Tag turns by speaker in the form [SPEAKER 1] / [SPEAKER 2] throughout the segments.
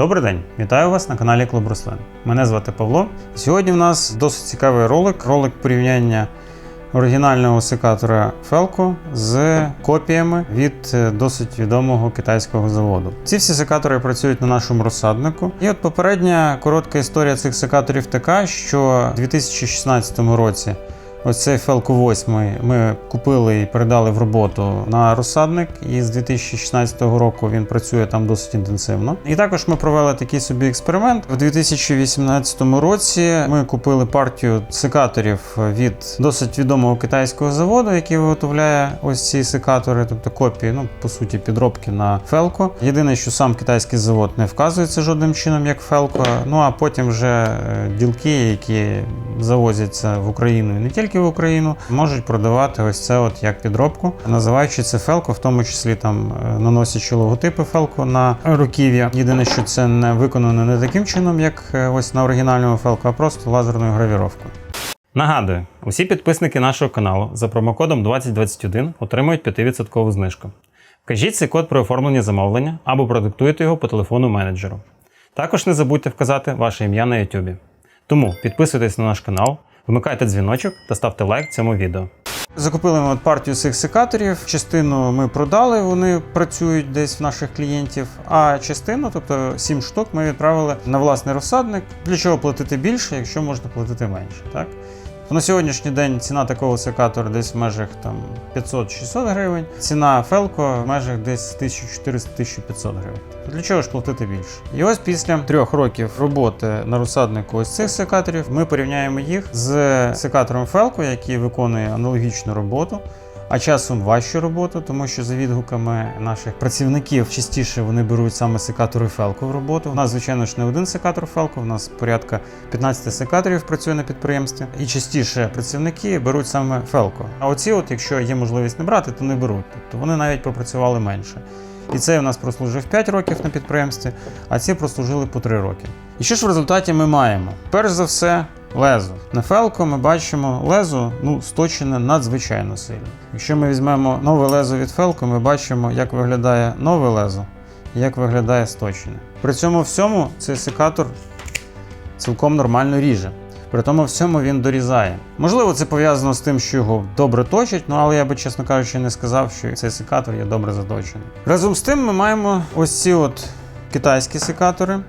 [SPEAKER 1] Добрий день, вітаю вас на каналі Клуб Рослин. Мене звати Павло. Сьогодні в нас досить цікавий ролик. Ролик порівняння оригінального секатора Felco з копіями від е, досить відомого китайського заводу. Ці всі секатори працюють на нашому розсаднику. І от попередня коротка історія цих секаторів така, що у 2016 році Ось цей Felco 8 ми купили і передали в роботу на розсадник, і з 2016 року він працює там досить інтенсивно. І також ми провели такий собі експеримент. У 2018 році ми купили партію секаторів від досить відомого китайського заводу, який виготовляє ось ці секатори, тобто копії, ну по суті, підробки на Felco. Єдине, що сам китайський завод не вказується жодним чином як Felco. Ну а потім вже е, ділки, які завозяться в Україну і не тільки в Україну, можуть продавати ось це от як підробку, називаючи це Felco, в тому числі там е, наносячи логотипи Felco на руків'я. Єдине, що це не виконано не таким чином, як е, ось на оригінальному Felco, а просто лазерною гравіровкою. Нагадую, усі підписники нашого каналу за промокодом 2021 отримують 5% знижку. Вкажіть цей код при оформленні замовлення або продиктуйте його по телефону менеджеру. Також не забудьте вказати ваше ім'я на YouTube. Тому підписуйтесь на наш канал, вмикайте дзвіночок та ставте лайк цьому відео. Закупили ми от партію цих секаторів. Частину ми продали, вони працюють десь в наших клієнтів. А частину, тобто 7 штук, ми відправили на власний розсадник. Для чого платити більше, якщо можна платити менше, так? На сьогоднішній день ціна такого секатора десь в межах там 500-600 гривень. Ціна Felco в межах десь 1400-1500 гривень. Для чого ж платити більше? І ось після трьох років роботи на розсаднику ось цих секаторів ми порівняємо їх з секатором Felco, який виконує аналогічну роботу. А часом важчу роботу, тому що за відгуками наших працівників частіше вони беруть саме секатори Felco в роботу. У нас, звичайно ж, не один секатор Felco, у нас порядка 15 секаторів працює на підприємстві. І частіше працівники беруть саме Felco. А оці, от, якщо є можливість не брати, то не беруть. Тобто вони навіть попрацювали менше. І цей у нас прослужив 5 років на підприємстві, а ці прослужили по 3 роки. І що ж в результаті ми маємо? Перш за все, лезо. На Felco ми бачимо лезо ну, сточене надзвичайно сильно. Якщо ми візьмемо нове лезо від Felco, ми бачимо, як виглядає нове лезо і як виглядає сточене. При цьому всьому цей секатор цілком нормально ріже. При тому всьому він дорізає. Можливо, це пов'язано з тим, що його добре точать, ну але я би, чесно кажучи, не сказав, що цей секатор є добре заточений. Разом з тим, ми маємо ось ці от китайські секатори,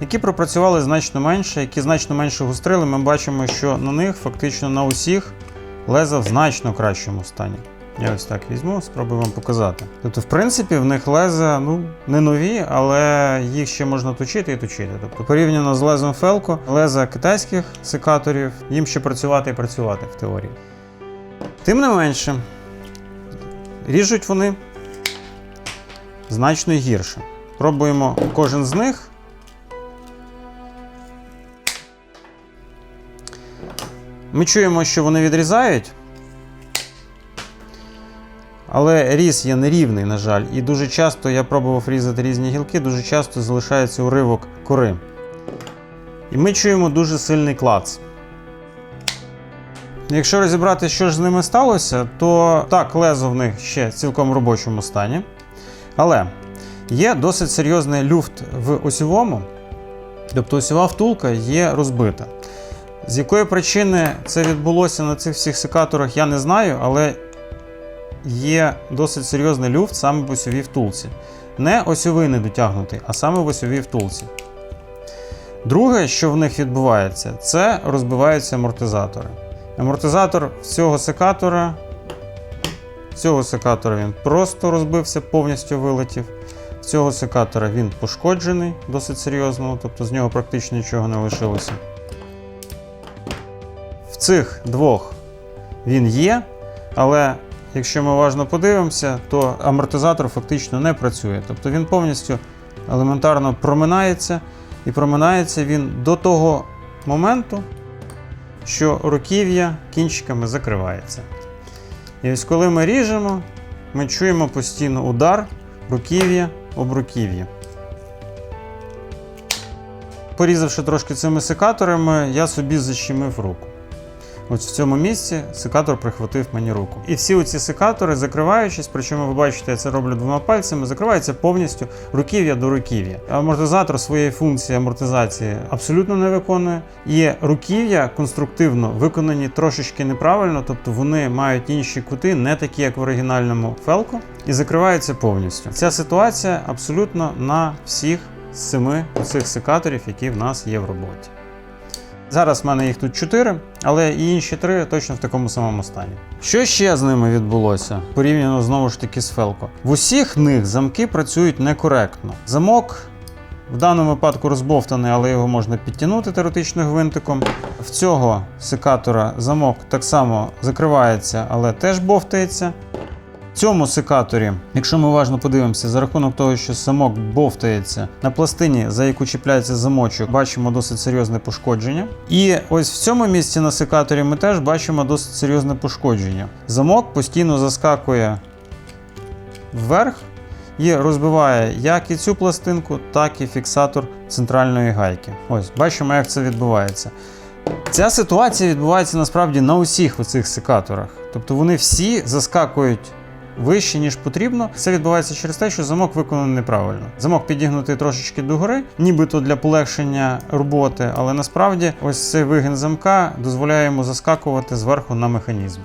[SPEAKER 1] які пропрацювали значно менше, які значно менше гострили. Ми бачимо, що на них фактично на усіх леза в значно кращому стані. Я ось так візьму, спробую вам показати. Тобто, в принципі, в них леза ну, не нові, але їх ще можна точити і точити. Тобто, порівняно з лезом Felco, леза китайських секаторів, їм ще працювати і працювати в теорії. Тим не менше, ріжуть вони значно гірше. Пробуємо кожен з них. Ми чуємо, що вони відрізають. Але різ є нерівний, на жаль, і дуже часто я пробував різати різні гілки, дуже часто залишається уривок кори. І ми чуємо дуже сильний клац. Якщо розібрати, що ж з ними сталося, то так, лезо в них ще цілком в робочому стані. Але є досить серйозний люфт в осьовому, тобто осьова втулка є розбита. З якої причини це відбулося на цих всіх секаторах, я не знаю, але є досить серйозний люфт саме в осьовій втулці. Не осьовий не дотягнутий, а саме в осьовій втулці. Друге, що в них відбувається, це розбиваються амортизатори. Амортизатор цього секатора, цього секатора він просто розбився, повністю вилетів. Цього секатора він пошкоджений досить серйозно, тобто з нього практично нічого не лишилося. Цих двох він є, але якщо ми уважно подивимося, то амортизатор фактично не працює. Тобто він повністю елементарно проминається, і проминається він до того моменту, що руків'я кінчиками закривається. І ось коли ми ріжемо, ми чуємо постійно удар руків'я об руків'я. Порізавши трошки цими секаторами, я собі защемив руку. Ось в цьому місці секатор прихватив мені руку. І всі оці секатори, закриваючись, причому ви бачите, я це роблю двома пальцями, закриваються повністю руків'я до руків'я. Амортизатор своєї функції амортизації абсолютно не виконує. І руків'я конструктивно виконані трошечки неправильно, тобто вони мають інші кути, не такі, як в оригінальному фелку, і закриваються повністю. Ця ситуація абсолютно на всіх семи цих секаторів, які в нас є в роботі. Зараз в мене їх тут чотири, але і інші три точно в такому самому стані. Що ще з ними відбулося порівняно знову ж таки з Фелко? В усіх них замки працюють некоректно. Замок в даному випадку розбовтаний, але його можна підтягнути теоретично гвинтиком. В цього секатора замок так само закривається, але теж бовтається. Цьому секаторі, якщо ми уважно подивимося, за рахунок того, що замок бовтається на пластині, за яку чіпляється замочок, бачимо досить серйозне пошкодження. І ось в цьому місці на секаторі ми теж бачимо досить серйозне пошкодження. Замок постійно заскакує вверх і розбиває як і цю пластинку, так і фіксатор центральної гайки. Ось бачимо, як це відбувається. Ця ситуація відбувається насправді на усіх оцих секаторах. Тобто вони всі заскакують вище, ніж потрібно. Це відбувається через те, що замок виконаний неправильно. Замок підігнутий трошечки догори, нібито для полегшення роботи, але насправді ось цей вигін замка дозволяє йому заскакувати зверху на механізм.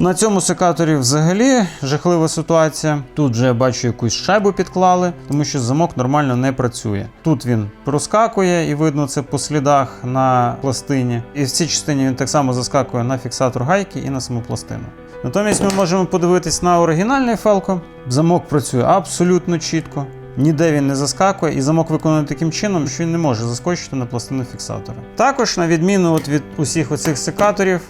[SPEAKER 1] На цьому секаторі взагалі жахлива ситуація. Тут вже я бачу якусь шайбу підклали, тому що замок нормально не працює. Тут він проскакує і видно це по слідах на пластині. І в цій частині він так само заскакує на фіксатор гайки і на саму пластину. Натомість ми можемо подивитись на оригінальний фелко. Замок працює абсолютно чітко. Ніде він не заскакує, і замок виконаний таким чином, що він не може заскочити на пластину фіксатора. Також, на відміну от від усіх оцих секаторів,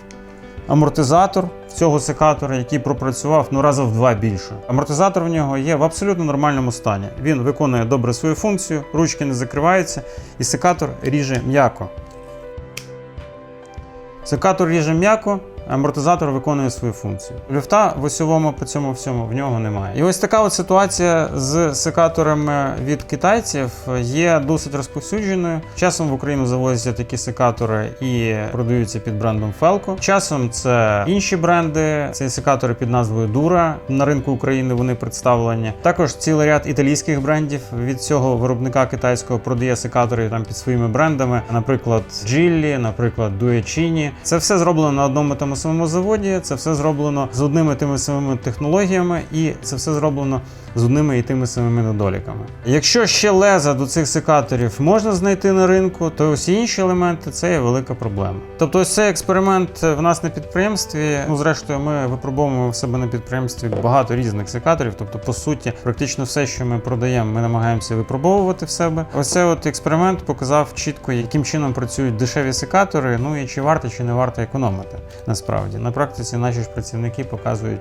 [SPEAKER 1] амортизатор цього секатора, який пропрацював ну раза в два більше. Амортизатор в нього є в абсолютно нормальному стані. Він виконує добре свою функцію, ручки не закриваються, і секатор ріже м'яко. Секатор ріже м'яко, амортизатор виконує свою функцію. Люфта в осьовому по цьому всьому в нього немає. І ось така от ситуація з секаторами від китайців є досить розповсюдженою. Часом в Україну завозяться такі секатори і продаються під брендом Felco. Часом це інші бренди. Це секатори під назвою Dura. На ринку України вони представлені. Також цілий ряд італійських брендів від цього виробника китайського продає секатори там під своїми брендами, наприклад, Gilli, наприклад, Duecini. Це все зроблено на одному тому самому заводі. Це все зроблено з одними тими самими технологіями, і це все зроблено з одними і тими самими недоліками. Якщо ще леза до цих секаторів можна знайти на ринку, то усі інші елементи це є велика проблема. Тобто, ось цей експеримент в нас на підприємстві. Ну, зрештою, ми випробовуємо в себе на підприємстві багато різних секаторів. Тобто, по суті, практично все, що ми продаємо, ми намагаємося випробовувати в себе. Ось цей от експеримент показав чітко, яким чином працюють дешеві секатори. Ну і чи варто, чи не варто економити. Насправді на практиці наші ж працівники показують.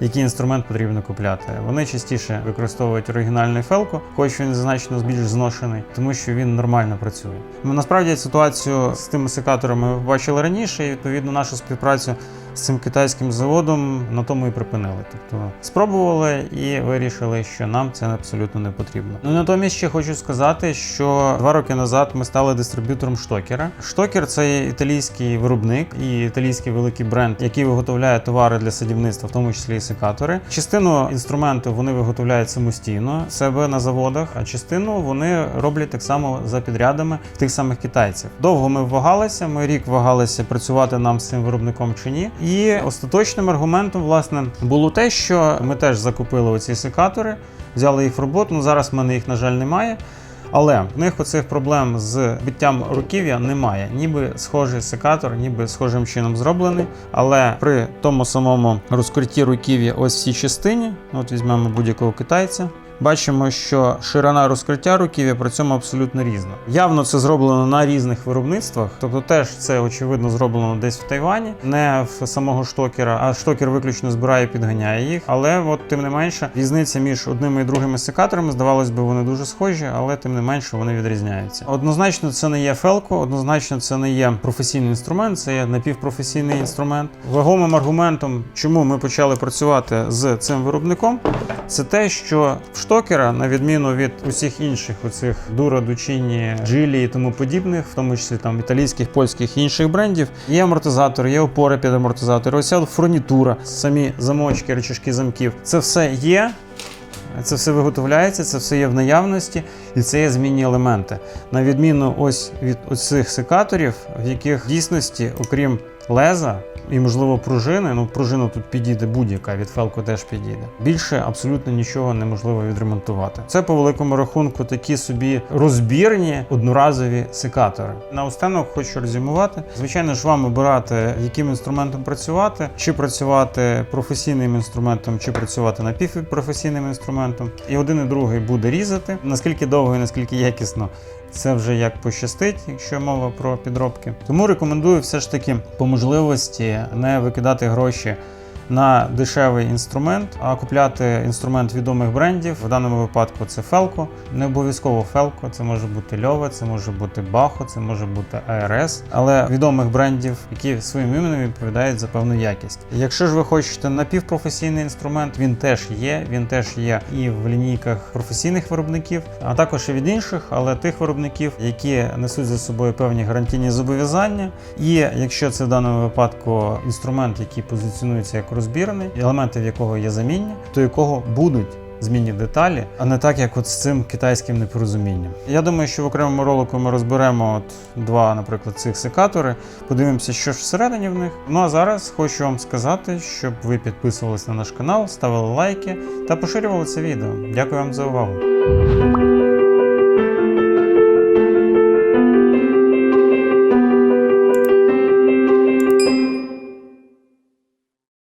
[SPEAKER 1] Який інструмент потрібно купляти. Вони частіше використовують оригінальний фелку, хоч він значно більш зношений, тому що він нормально працює. Ми Насправді ситуацію з тими секаторами бачили раніше, і відповідно нашу співпрацю з цим китайським заводом на тому і припинили. Тобто спробували і вирішили, що нам це абсолютно не потрібно. Ну натомість ще хочу сказати, що два роки назад ми стали дистриб'ютором штокера. Штокер це італійський виробник і італійський великий бренд, який виготовляє товари для садівництва, в тому числі і секатори. Частину інструменту вони виготовляють самостійно себе на заводах, а частину вони роблять так само за підрядами тих самих китайців. Довго ми вагалися. Ми рік вагалися працювати нам з цим виробником чи ні. І остаточним аргументом, власне, було те, що ми теж закупили оці секатори, взяли їх в роботу. Ну зараз в мене їх, на жаль, немає. Але в них оцих проблем з биттям руків'я немає. Ніби схожий секатор, ніби схожим чином зроблений. Але при тому самому розкритті руків'я ось в цій частині, от візьмемо будь-якого китайця. Бачимо, що ширина розкриття руків'я при цьому абсолютно різна. Явно це зроблено на різних виробництвах, тобто теж це очевидно зроблено десь в Тайвані, не в самого штокера, а штокер виключно збирає і підганяє їх. Але от тим не менше, різниця між одними і другими секаторами, здавалось би, вони дуже схожі, але тим не менше вони відрізняються. Однозначно, це не є фелко, однозначно, це не є професійний інструмент, це є напівпрофесійний інструмент. Вагомим аргументом, чому ми почали працювати з цим виробником, це те, що в штокера, на відміну від усіх інших оцих Дура, Дучині, Джилі і тому подібних, в тому числі там італійських, польських і інших брендів, є амортизатор, є опори під амортизатор, ось фурнітура, самі замочки, речашки замків. Це все є. Це все виготовляється, це все є в наявності, і це є змінні елементи. На відміну ось від оцих секаторів, в яких в дійсності, окрім леза і, можливо, пружини, ну пружину тут підійде будь-яка, від Фелко теж підійде. Більше абсолютно нічого неможливо відремонтувати. Це по великому рахунку такі собі розбірні одноразові секатори. Наостанок хочу резюмувати. Звичайно ж, вам обирати, яким інструментом працювати, чи працювати професійним інструментом, чи працювати напівпрофесійним інструментом. І один і другий буде різати. Наскільки довго і наскільки якісно. Це вже як пощастить, якщо мова про підробки. Тому рекомендую все ж таки по можливості не викидати гроші на дешевий інструмент, а купляти інструмент відомих брендів. В даному випадку це Felco. Не обов'язково Felco, це може бути Lьова, це може бути Bacho, це може бути ARS, але відомих брендів, які своїм іменем відповідають за певну якість. Якщо ж ви хочете напівпрофесійний інструмент, він теж є. Він теж є і в лінійках професійних виробників, а також і від інших, але тих виробників, які несуть за собою певні гарантійні зобов'язання. І якщо це в даному випадку інструмент, який позиціонується як розбірний, елементи в якого є замінні, то якого будуть. Змінні деталі, а не так, як от з цим китайським непорозумінням. Я думаю, що в окремому ролику ми розберемо от два, наприклад, цих секатори, подивимося, що ж всередині в них. Ну а зараз хочу вам сказати, щоб ви підписувались на наш канал, ставили лайки та поширювали це відео. Дякую вам за увагу.